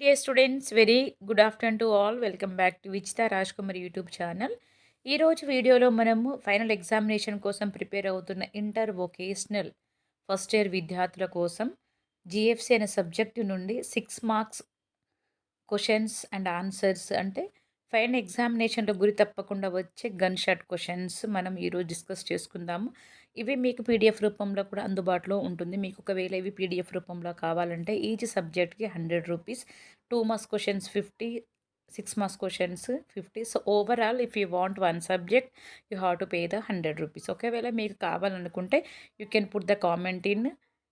Dear students very good afternoon to all welcome back to Vichitha Raj Kumar YouTube channel ఈరోజు వీడియోలో మనము final examination కోసం prepare అవుతున్న inter vocational first year విద్యార్థుల కోసం GFC అనే సబ్జెక్టు నుండి six marks questions and answers అంటే ఫైనల్ ఎగ్జామినేషన్లో గురి తప్పకుండా వచ్చే గన్ షాట్ క్వశ్చన్స్ మనం ఈరోజు డిస్కస్ చేసుకుందాము. ఇవి మీకు పీడిఎఫ్ రూపంలో కూడా అందుబాటులో ఉంటుంది. మీకు ఒకవేళ ఇవి పీడిఎఫ్ రూపంలో కావాలంటే ఈచ్ సబ్జెక్ట్కి hundred rupees two marks questions fifty six marks questions fifty. So overall if you want one subject you have to pay the hundred rupees. ఒకవేళ మీకు కావాలనుకుంటే you can put the comment in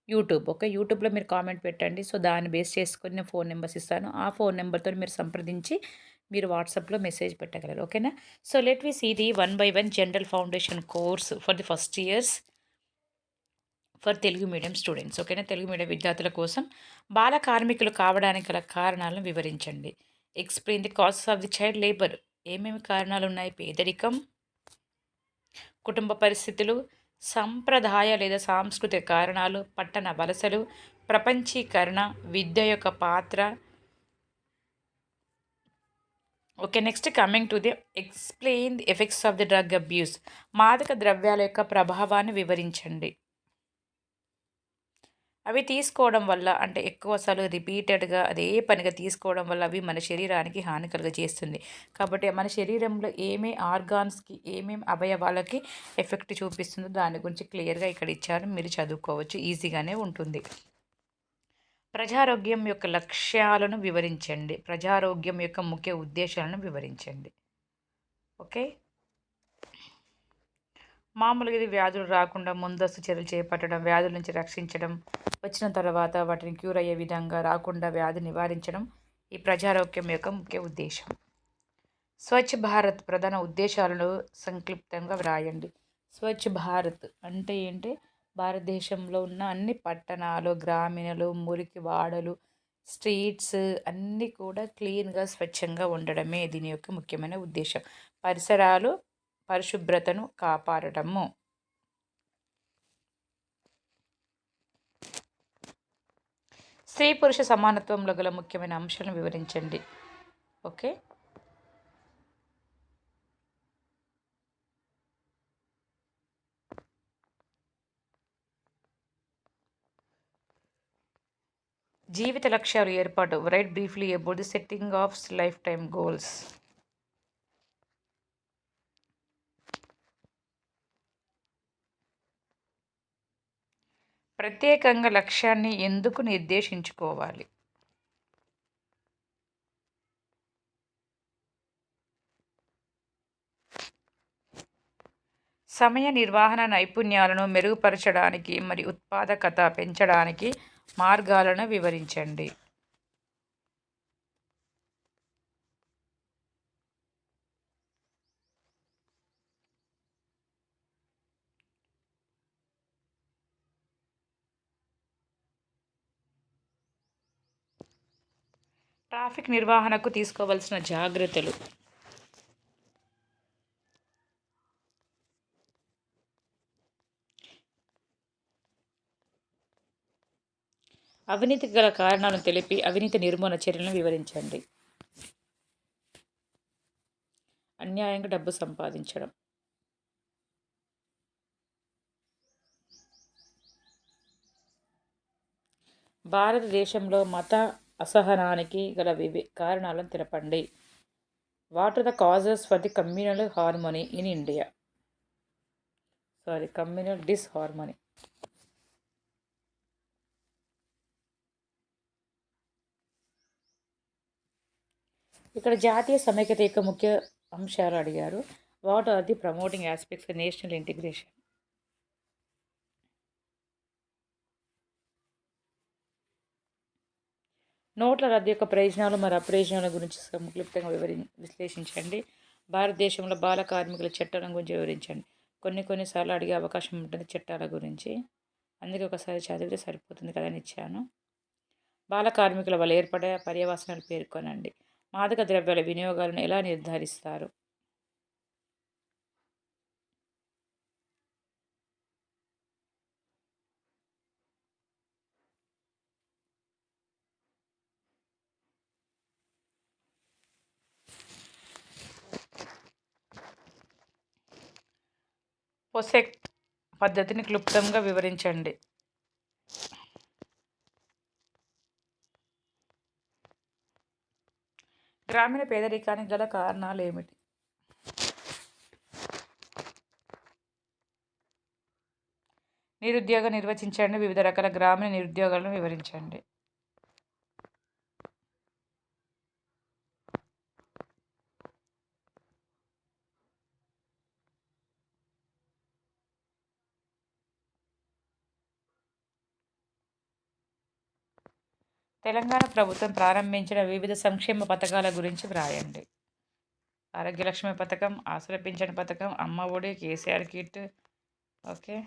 YouTube. Okay? యూట్యూబ్లో మీరు comment పెట్టండి. So దాన్ని base చేసుకొని నేను phone numbers ఇస్తాను. ఆ ఫోన్ నెంబర్తో మీరు సంప్రదించి మీరు వాట్సాప్లో మెసేజ్ పెట్టగలరు ఓకేనా? So let we see the one by one general foundation course for the first years for Telugu medium students ఓకేనా? తెలుగు మీడియం విద్యార్థుల కోసం బాల కార్మికులు కావడానికి గల కారణాలను వివరించండి. Explain the causes of the child labour ఏమేమి కారణాలు ఉన్నాయి? పేదరికం కుటుంబ పరిస్థితులు సంప్రదాయ లేదా సాంస్కృతిక కారణాలు పట్టణ వలసలు ప్రపంచీకరణ విద్య యొక్క పాత్ర okay next coming to the explain the effects of the drug abuse మాదక ద్రవ్యాల యొక్క ప్రభావాన్ని వివరించండి. అవి తీసుకోవడం వల్ల అంటే ఎక్కువసార్లు రిపీటెడ్గా అదే పనిగా తీసుకోవడం వల్ల అవి మన శరీరానికి హాని కలుగజేస్తుంది కాబట్టి మన శరీరంలో ఏమే ఆర్గాన్స్కి ఏమేమి అవయవాలకి ఎఫెక్ట్ చూపిస్తుందో దాని గురించి క్లియర్గా ఇక్కడ ఇచ్చారు. మీరు చదువుకోవచ్చు. ఈజీగానే ఉంటుంది. ప్రజారోగ్యం యొక్క లక్ష్యాలను వివరించండి. ప్రజారోగ్యం యొక్క ముఖ్య ఉద్దేశాలను వివరించండి. ఓకే? మామూలుగా ఇది వ్యాధులు రాకుండా ముందస్తు చర్యలు చేపట్టడం వ్యాధుల నుంచి రక్షించడం వచ్చిన తర్వాత వాటిని క్యూర్ అయ్యే విధంగా రాకుండా వ్యాధి నివారించడం ఈ ప్రజారోగ్యం యొక్క ముఖ్య ఉద్దేశం. స్వచ్ఛ భారత్ ప్రధాన ఉద్దేశాలను సంక్లిప్తంగా వ్రాయండి. స్వచ్ఛ భారత్ అంటే ఏంటి? భారతదేశంలో ఉన్న అన్ని పట్టణాలు గ్రామీణలు మురికి వాడలు స్ట్రీట్స్ అన్నీ కూడా క్లీన్గా స్వచ్ఛంగా ఉండడమే దీని యొక్క ముఖ్యమైన ఉద్దేశం. పరిసరాలు పరిశుభ్రతను కాపాడటము స్త్రీ పురుష సమానత్వంలో గల ముఖ్యమైన అంశాలను వివరించండి. ఓకే? జీవిత లక్ష్యాలు ఏర్పాటు. Write briefly about the setting of life time goals ప్రత్యేకంగా లక్ష్యాన్ని ఎందుకు నిర్దేశించుకోవాలి? సమయ నిర్వహణ నైపుణ్యాలను మెరుగుపరచడానికి మరియు ఉత్పాదకత పెంచడానికి మార్గాలను వివరించండి. ట్రాఫిక్ నిర్వహణకు తీసుకోవాల్సిన జాగ్రత్తలు. అవినీతి గల కారణాలను తెలిపి అవినీతి నిర్మూలన చర్యలను వివరించండి. అన్యాయంగా డబ్బు సంపాదించడం. భారతదేశంలో మత అసహనానికి గల వివి కారణాలను తెలపండి. What are the causes for the communal harmony in India sorry communal disharmony ఇక్కడ జాతీయ సమైక్యత యొక్క ముఖ్య అంశాలు అడిగారు. What are the promoting aspects national integration నోట్ల రద్దు యొక్క ప్రయోజనాలు మరి అప్రయోజనాల గురించి సంక్లిప్తంగా వివరి విశ్లేషించండి. భారతదేశంలో బాల కార్మికుల చట్టాల గురించి వివరించండి. కొన్ని కొన్నిసార్లు అడిగే అవకాశం ఉంటుంది చట్టాల గురించి. అందుకే ఒకసారి చదివితే సరిపోతుంది కదా అని ఇచ్చాను. బాల కార్మికుల వల్ల ఏర్పడే పర్యవసనాలు పేర్కొనండి. మాదక ద్రవ్యాల వినియోగాలను ఎలా నిర్ధారిస్తారు? పొసెక్ పద్ధతిని క్లుప్తంగా వివరించండి. గ్రామీణ పేదరికానికి గల కారణాలు ఏమిటి నిరుద్యోగ నిర్వచించండి. వివిధ రకాల గ్రామీణ నిరుద్యోగాలను వివరించండి. తెలంగాణ ప్రభుత్వం ప్రారంభించిన వివిధ సంక్షేమ పథకాల గురించి వ్రాయండి. ఆరోగ్యలక్ష్మి పథకం ఆసుల పింఛన్ పథకం అమ్మ ఒడి KCR kit okay.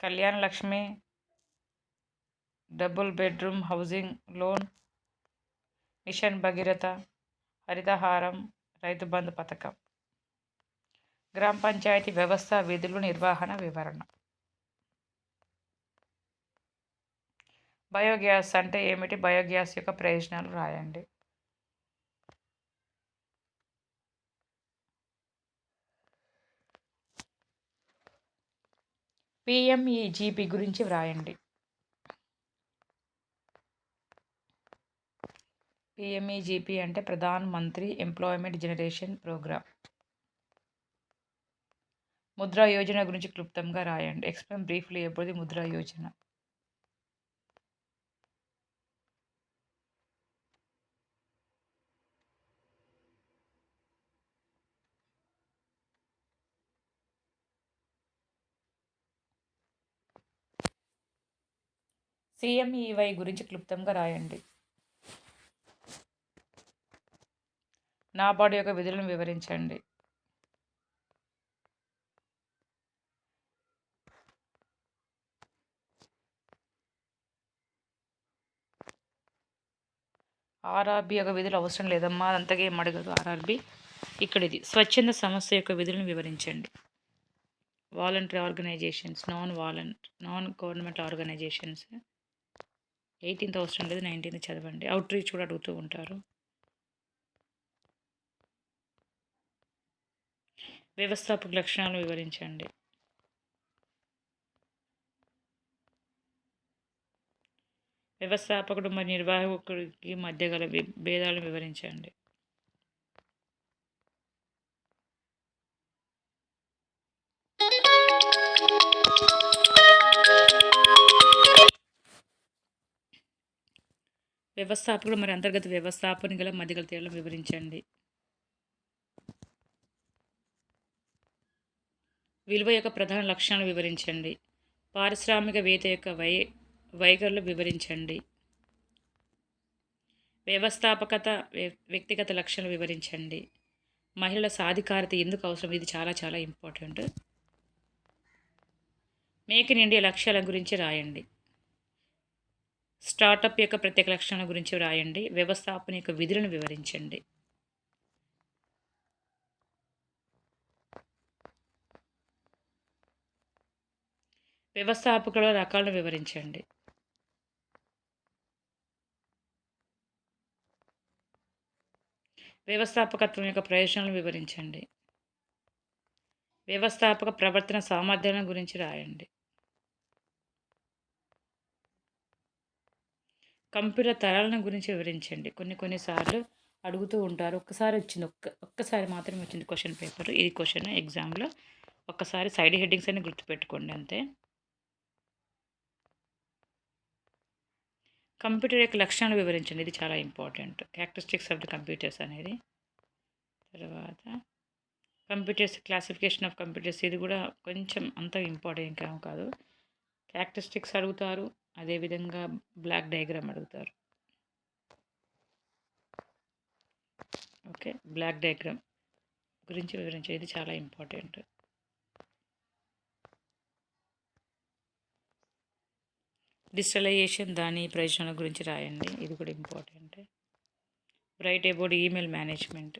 Kalyana Lakshmi double bedroom housing loan mission Bhagiratha Harithaharam Rythu Bandhu పథకం. గ్రామ పంచాయతీ వ్యవస్థ విధులు నిర్వహణ వివరణ. బయోగ్యాస్ అంటే ఏమిటి? బయోగ్యాస్ యొక్క ప్రయోజనాలు రాయండి. పిఎంఈజీపీ గురించి వ్రాయండి. పిఎంఈజీపీ అంటే Pradhan Mantri employment generation programme Mudra Yojana గురించి క్లుప్తంగా రాయండి. ఎక్స్ప్లెయిన్ బ్రీఫ్లీ ఎప్పుడు ముద్రా యోజన. సిఎంఈవై గురించి క్లుప్తంగా రాయండి. నాబార్డు యొక్క విధులను వివరించండి. ఆర్ఆర్బి యొక్క విధులు అవసరం లేదమ్మా అంతగా ఏం అడగదు ఆర్ఆర్బి. ఇక్కడ ఇది స్వచ్ఛంద సంస్థ యొక్క విధులను వివరించండి. Voluntary organisations non volunt non government organisations eighteenth అవసరం లేదు నైన్టీన్త్ చదవండి. అవుట్ రీచ్ కూడా అడుగుతూ ఉంటారు. వ్యవస్థాపక లక్షణాలు వివరించండి. వ్యవస్థాపకుడు మరియు నిర్వాహకుడికి మధ్య గల భేదాలను వివరించండి. వ్యవస్థాపకులు మరి అంతర్గత వ్యవస్థాపన గల మధ్య గల తేడాలను వివరించండి. విలువ యొక్క ప్రధాన లక్షణాలు వివరించండి. పారిశ్రామికవేత్త యొక్క వై వైఖరులు వివరించండి. వ్యవస్థాపకత వ్యక్తిగత లక్షణాలు వివరించండి. మహిళల సాధికారత ఎందుకు అవసరం? ఇది చాలా చాలా ఇంపార్టెంట్. మేక్ ఇన్ ఇండియా లక్ష్యాల గురించి రాయండి. స్టార్టప్ యొక్క ప్రత్యేక లక్షణాల గురించి వ్రాయండి. వ్యవస్థాపన యొక్క విధులను వివరించండి. వ్యవస్థాపకుల రకాలను వివరించండి. వ్యవస్థాపకత్వం యొక్క ప్రయోజనాలను వివరించండి. వ్యవస్థాపక ప్రవర్తన సామర్థ్యాలను గురించి రాయండి. కంప్యూటర్ తరాలను గురించి వివరించండి. కొన్ని కొన్నిసార్లు అడుగుతూ ఉంటారు. ఒక్కసారి వచ్చింది ఒక్క ఒక్కసారి మాత్రమే వచ్చింది క్వశ్చన్ పేపర్. ఇది క్వశ్చన్ ఎగ్జామ్లో ఒక్కసారి సైడ్ హెడ్డింగ్స్ అని గుర్తుపెట్టుకోండి అంతే. కంప్యూటర్ యొక్క లక్షణాలు వివరించండి. ఇది చాలా important. Characteristics of the computers అనేది. తర్వాత కంప్యూటర్స్ క్లాసిఫికేషన్ ఆఫ్ కంప్యూటర్స్ ఇది కూడా కొంచెం అంత ఇంపార్టెంట్ కాదు. క్యారెక్టరిస్టిక్స్ అడుగుతారు. అదేవిధంగా బ్లాక్ డయాగ్రామ్ అడుగుతారు. ఓకే బ్లాక్ డయాగ్రామ్ గురించి వివరించేది చాలా ఇంపార్టెంట్. డిజిటలైజేషన్ దాని ప్రయోజనాల గురించి రాయండి ఇది కూడా important. Write about email management.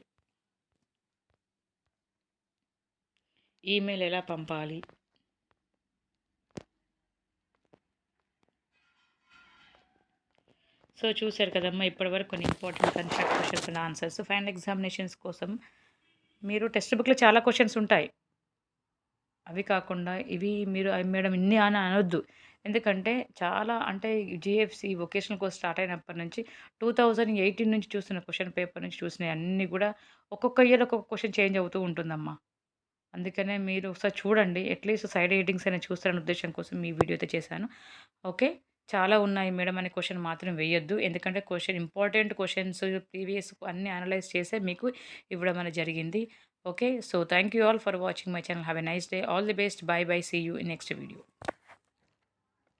Email ఎలా పంపాలి? సో చూశారు కదమ్మా ఇప్పటివరకు కొన్ని important construct questions and answers final examinations కోసం మీరు టెక్స్ట్ బుక్లో చాలా క్వశ్చన్స్ ఉంటాయి. అవి కాకుండా ఇవి మీరు అవి మేడం ఇన్ని అని అనొద్దు. ఎందుకంటే చాలా అంటే జిఎఫ్సి వొకేషనల్ కోర్స్ స్టార్ట్ అయినప్పటి నుంచి టూ థౌజండ్ ఎయిటీన్ నుంచి చూసిన క్వశ్చన్ పేపర్ నుంచి చూసినవి అన్నీ కూడా ఒక్కొక్క ఇయర్ ఒక్కొక్క క్వశ్చన్ చేంజ్ అవుతూ ఉంటుందమ్మా. అందుకనే మీరు ఒకసారి చూడండి. అట్లీస్ట్ సైడ్ హెడ్డింగ్స్ అయినా చూస్తారనే ఉద్దేశం కోసం మీ వీడియో అయితే చేశాను. ఓకే చాలా ఉన్నాయి మేడం అనే క్వశ్చన్ మాత్రం వేయొద్దు. ఎందుకంటే క్వశ్చన్ ఇంపార్టెంట్ క్వశ్చన్స్ ప్రీవియస్ అన్ని అనలైజ్ చేసే మీకు ఇవ్వడం అనేది జరిగింది. Okay? So thank you all for watching my channel. Have a nice day. All the best. Bye bye. See you in next video.